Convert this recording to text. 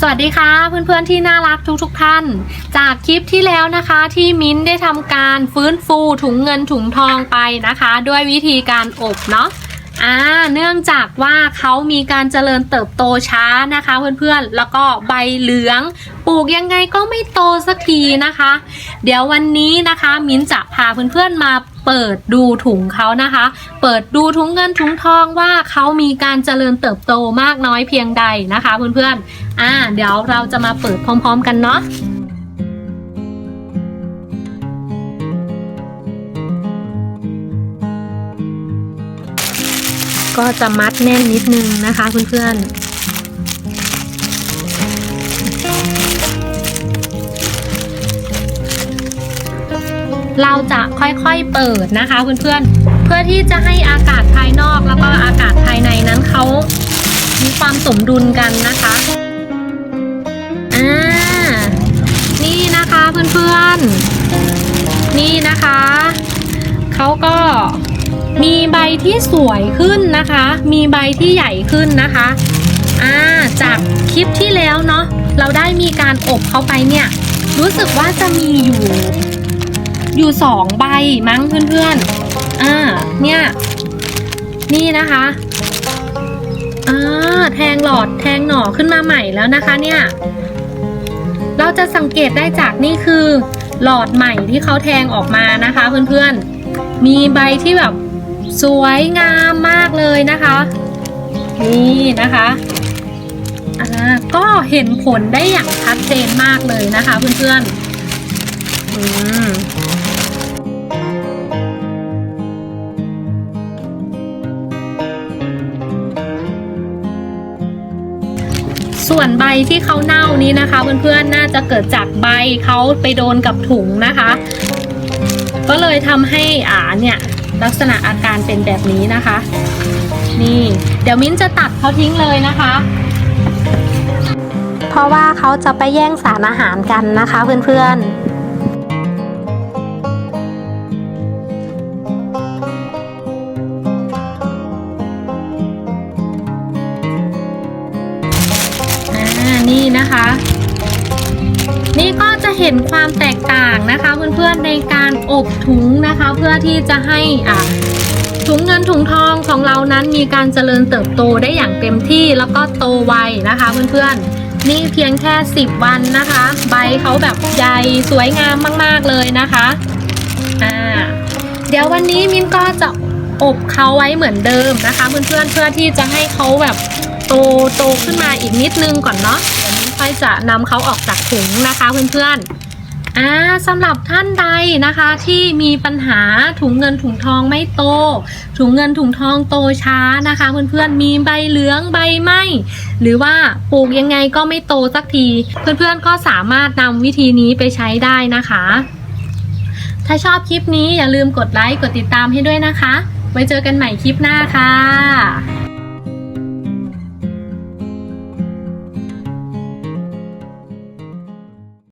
สวัสดีค่ะเพื่อนๆที่น่ารักทุกๆท่าน จากคลิปที่แล้วนะคะที่มิ้นได้ทำการฟื้นฟูถุงเงินถุงทองไปนะคะ ด้วยวิธีการอบเนาะอ่าเนื่องจากว่าเขามีการเจริญเติบโตช้านะคะ เพื่อนๆ แล้วก็ใบเหลืองปลูกยังไงก็ไม่โตสักทีนะคะ เดี๋ยววันนี้นะคะมิ้นจะพาเพื่อนๆมาเปิดดูถุงเขานะคะ เปิดดูถุงเงินถุงทองว่าเขามีการเจริญเติบโตมากน้อยเพียงใดนะคะ เพื่อนๆ อ่า เดี๋ยวเราจะมาเปิดพร้อม ๆ กันเนาะก็จะมัดแน่นนิดนึงนะคะเพื่อนๆเราจะค่อยๆเปิดนะคะเพื่อนๆ เพื่อที่จะให้อากาศภายนอกแล้วก็อากาศภายในนั้นเขามีความสมดุลกันนะคะ เพื่อนๆ นี่นะคะ เขาก็มีใบที่สวยขึ้นนะคะ มีใบที่ใหญ่ขึ้นนะคะอ่าจากคลิปที่แล้วเนาะ เราได้มีการอบเขาไปเนี่ย รู้สึกว่าจะมีอยู่ อยู่สองใบมั้งเพื่อนๆ อ่า เนี่ย นี่นะคะอ่าแทงหลอดแทงหน่อขึ้นมาใหม่แล้วนะคะเนี่ย เราจะสังเกตได้จากนี่คือ หลอดใหม่ที่เขาแทงออกมานะคะ เพื่อนๆ มีใบที่แบบสวยงามมากเลยนะคะ นี่นะคะอ่าก็เห็นผลได้อย่างชัดเจนมากเลยนะคะ เพื่อนๆอืม ส่วนใบที่เขาเน่านี้นะคะ เพื่อนๆน่าจะเกิดจากใบเขาไปโดนกับถุงนะคะ ก็เลยทำให้อ่าเนี่ยลักษณะอาการเป็นแบบนี้นะคะ นี่ เดี๋ยวมิ้นจะตัดเขาทิ้งเลยนะคะ เพราะว่าเขาจะไปแย่งสารอาหารกันนะคะเพื่อนๆ นะคะ นี่ก็จะเห็นความแตกต่างนะคะ เพื่อนๆในการอบถุงนะคะ เพื่อที่จะให้อ่าถุงเงินถุงทองของเรานั้นมีการเจริญเติบโตได้อย่างเต็มที่แล้วก็โตไวนะคะเพื่อนๆ นี่เพียงแค่ 10 วันนะคะ ใบเขาแบบใหญ่สวยงามมากๆเลยนะคะอ่าเดี๋ยววันนี้มินก็จะอบเขาไว้เหมือนเดิมนะคะ เพื่อนๆเพื่อที่จะให้เขาแบบโตโตขึ้นมาอีกนิดนึงก่อนเนาะ ค่อยจะนำเขาออกจากถุงนะคะเพื่อนๆอ่าสำหรับท่านใดนะคะที่มีปัญหาถุงเงินถุงทองไม่โต ถุงเงินถุงทองโตช้านะคะเพื่อนๆมีใบเหลืองใบไหมหรือว่าปลูกยังไงก็ไม่โตสักที เพื่อนๆก็สามารถนำวิธีนี้ไปใช้ได้นะคะ ถ้าชอบคลิปนี้อย่าลืมกดไลค์กดติดตามให้ด้วยนะคะ ไว้เจอกันใหม่คลิปหน้าค่ะ